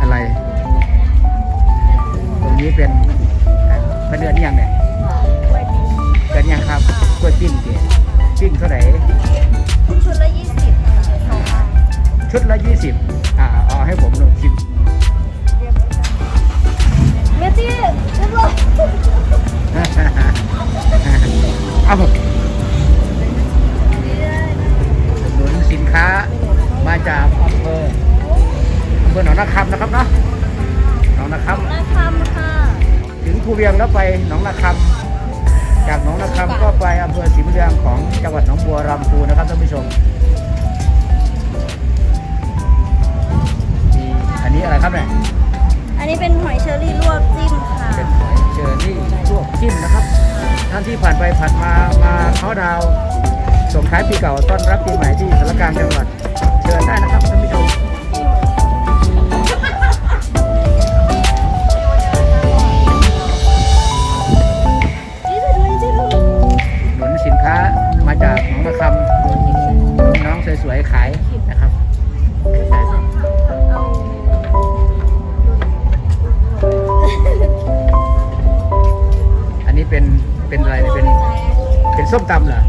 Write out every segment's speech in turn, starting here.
อะไร ตรงนี้เป็นเป็นเดือนยังเนี่ยเดือนยังครับกล้วยปิ้งเก๋ปิ้งเท่าไหร่ชุดละยี่สิบค่ะสองอันชุดละยี่สิบอ่าเอาให้ผมลองชิมเม นองนาคำนะครับเนาะหนองนาคราคำค่ะำถึงภูเวียงแล้วไปหนองนาคำจากหนองนาคำก็ไปอำเภอศรีบุญเรืองของจังหวัดหนองบัวลำพูนะครับท่านผู้ชมมีอันนี้อะไรครับเนี่ยอันนี้เป็นหอยเชอรี่ลวกจิ้มค่ะเป็นหอยเชอรี่ลวกจิ้มนะครับท่านที่ผ่านไปผ่านมามาเขาดาวน์ส่งท้ายปีเก่าต้อนรับปีใหม่ที่สารกลางจังหวัดเชิญได้นะครับ มาจากหนองระคำน้องสวยๆขายนะครับอันนี้เป็นเป็นอะไรเนี่ยเป็นเป็นส้มตำเหรอ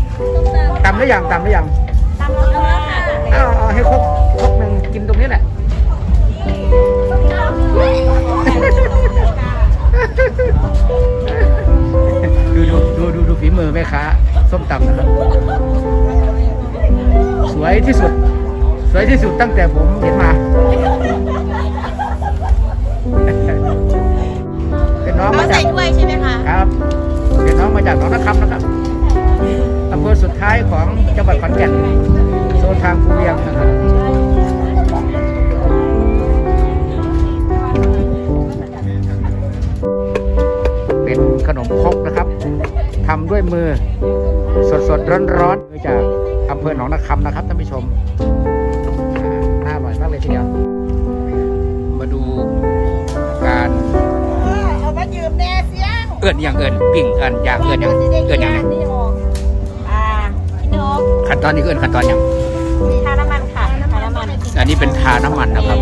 ตำหรือยังตำหรือยังตำแล้วค่ะเอาเอาให้ครบครบหนึ่งกินตรงนี้แหละดูดูดูดูดูฝีมือแม่ค้า ส้มตำนะครับ สวยที่สุด สวยที่สุดตั้งแต่ผมเห็นมา เป็นน้องเอามาจาใส่กถ้วยใช่ไหมคะครับ เป็นน้องมาจากหนองนาคำนะครับอำเภอสุดท้ายของจังหวัดขอนแก่นโซนทางภูเวียงนะครับเป็นขนมครกนะครับทำด้วยมือส ดสดร้อนร้อนๆมาจากอำเภอหนองนาคำนะครับท่านผู้ชมอ่าน่าอร่อยมากเลยทีเดียว มาดูการเอามายืมแน่เสียงเอื้อนอย่างเอื้อนปิ่งกันอย่างเอื้อนอย่างเอื้อนอย่างเนี่ยนี่ออกอ่าพี่นกขั้นตอนนี้เอื้อนขั้นตอนอย่างมีทาน้ำมันค่ะทาน้ำมันอันนี้เป็นทาน้ำมันนะครับ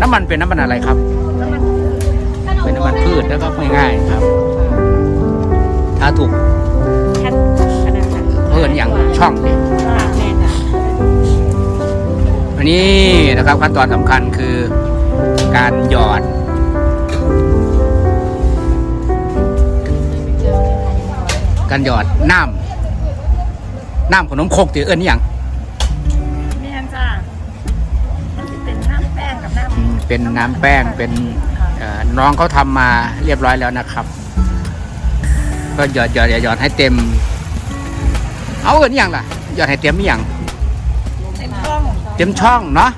น้ำมันเป็นน้ำมันอะไรครับน้ำมันเป็นน้ำมันพืชนะครับง่ายๆครับถ้าถูก อนอย่างช่องนี่ค่ะแม่จ้ะอันนี้นะครับขั้นตอนสำคัญคือการหยอดการหยอดน้ำน้ำขนมครกตีเอื้อนอหย่างแม่จ้ะมันจะเป็นน้ำแป้งกับน้อืมเป็นน้ำแป้งเป็นเอ่อน้องเขาทำมาเรียบร้อยแล้วนะครับ ก็หยอดหยอดหยอดหยอดให้เต็ม เอาเอื้อนอหย่างล่ะหยอดให้เต็มอหย่างำเป็นช่องเต็มช่องเนาะ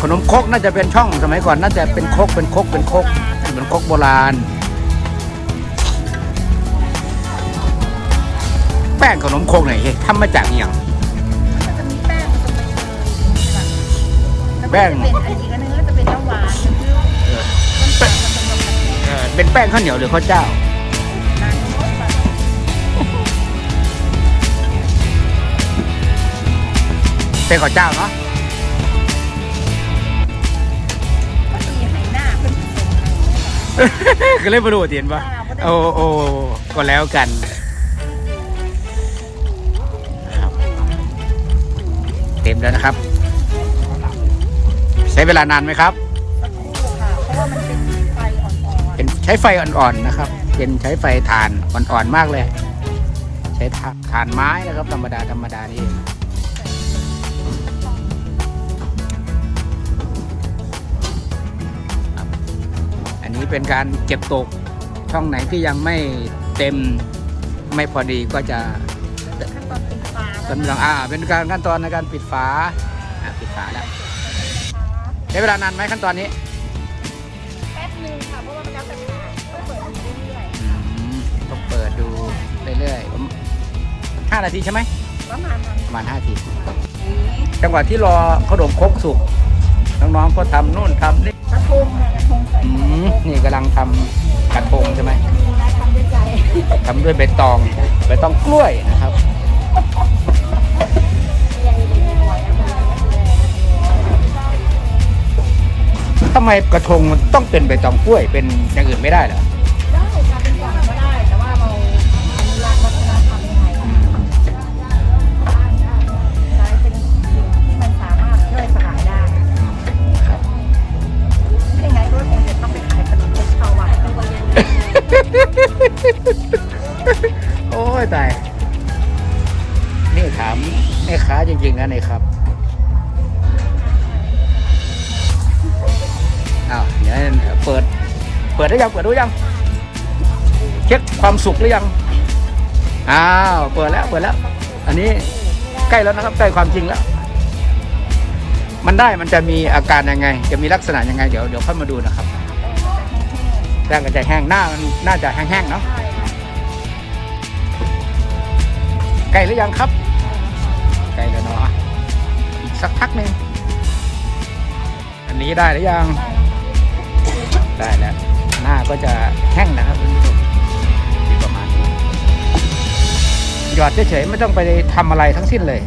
ขนมครกน่าจะเป็นช่องสมัยก่อนน่าจะเป็นครกเป็นครกเป็นครกเป็นครกโบราณ แป้งขนมครกไหนยทำมาจากอหย่าง มันจะมีแป้งตรงนี้เลยแป้งเป็นอันนี้ก็นึงก็จะเป็นน้ำหวานน้ำผึ้งเออน้ำตาลมันจะลงมาเออเป็นแป้งข้าวเหนียวหรือข้าวเจ้า เป็นข้าวเจ้าเนาะพอดีไหหน้าเป็นผสมก็เลยมาดูเตียนปะโอ้โอ้ก็แล้วกันครับเต็มแล้วนะครับ ใช้เวลานานไหมครับ สักครู่ค่ะ เพราะว่ามันเป็นไฟอ่อนเป็นใช้ไฟอ่อนๆนะครับ เป็นใช้ไฟถ่านอ่อนๆมากเลย ใช้ถ่าถ่านไม้นะครับ ธรรมดาธรรมดานี่เอง เป็นการเก็บตกช่องไหนที่ยังไม่เต็มไม่พอดีก็จะๆขั้นตอนปิดฝาแล้วกำลังอ่าเป็นการขั้นตอนในการปิดฝาอ่าปิดฝาแล้วใช้เวลานานไหมขั้นตอนนี้แป๊บนึงค่ะเพราะว่ามันจะเป็นฝาก็เปิดดูเรื่อยอืมต้องเปิดดูเรื่อยๆผมห้านาทีใช่ไหมๆประมาณนั้นประมาณห้านาที จังหวะที่รอขนมครกสุกน้องๆก็ทำนู่นทำนี่ มนี่กำลังทำกระทงใช่ไหมทำด้วยใจทำด้วยใบตองใบตองกล้วยนะครับทำไมกระทงมันต้องเป็นใบตองกล้วยเป็นอย่างอื่นไม่ได้เหรอ ถามแม่ค้าจริงๆนะนี่ครับอ้าวเดี๋ยวเปิด เปิดได้ยังเปิดดูยังเช็คความสุขหรือยังอ้าวเปิดแล้วเปิดแล้ว อันนี้ใกล้แล้วนะครับใกล้ความจริงแล้ว มันได้มันจะมีอาการยังไง จะมีลักษณะยังไงเดี๋ยวเดี๋ยวค่อยมาดูนะครับแป้งก็จะแห้งหน้ามันน่าจะแห้งๆเนาะใกล้หรือยังครับ ใกล้แล้วเนาะอีกสักพักหนึ่งอันนี้ได้หรือยัง ได้แล้ว หน้าก็จะแห้งนะครับคุณผู้ชมประมาณนี้หยอดเฉยๆไม่ต้องไปทำอะไรทั้งสิ้นเลย